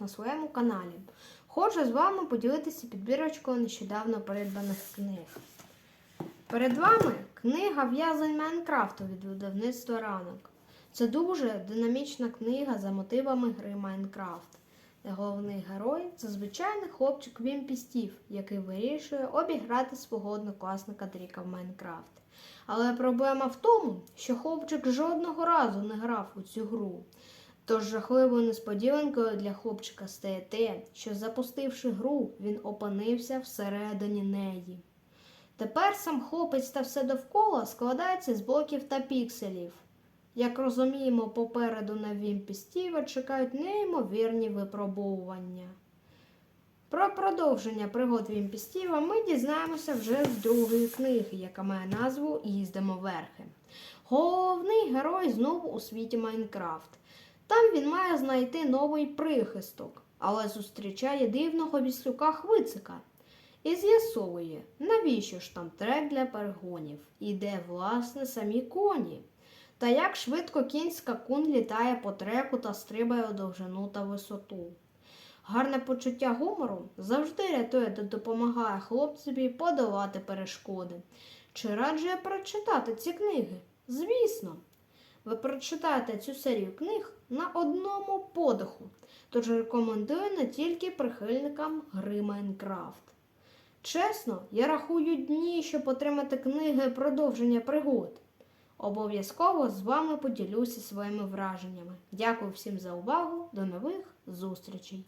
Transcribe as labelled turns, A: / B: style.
A: на своєму каналі. Хочу з вами поділитися підбірочкою нещодавно придбаних книг. Перед вами книга В'язань Майнкрафту від видавництва ранок. Це дуже динамічна книга за мотивами гри Майнкрафт. Де головний герой це звичайний хлопчик Вімпі Стів, який вирішує обіграти свого однокласника Дріка в Майнкрафт. Але проблема в тому, що хлопчик жодного разу не грав у цю гру. Тож жахливою несподіванкою для хлопчика стає те, що запустивши гру, він опинився всередині неї. Тепер сам хлопець та все довкола складається з блоків та пікселів. Як розуміємо, попереду на Вімпі Стіва чекають неймовірні випробовування. Про продовження пригод Вімпі Стіва ми дізнаємося вже з другої книги, яка має назву Їздимо верхи. Головний герой знову у світі Майнкрафт. Там він має знайти новий прихисток, але зустрічає дивного віслюка Хвицика і з'ясовує, навіщо ж там трек для перегонів і де, власне, самі коні. Та як швидко кінь скакун літає по треку та стрибає у довжину та висоту. Гарне почуття гумору завжди рятує та допомагає хлопцеві подолати перешкоди. Чи раджу я прочитати ці книги? Звісно. Ви прочитаєте цю серію книг на одному подиху, тож рекомендую не тільки прихильникам гри Майнкрафт. Чесно, я рахую дні, щоб отримати книги продовження пригод. Обов'язково з вами поділюся своїми враженнями. Дякую всім за увагу. До нових зустрічей!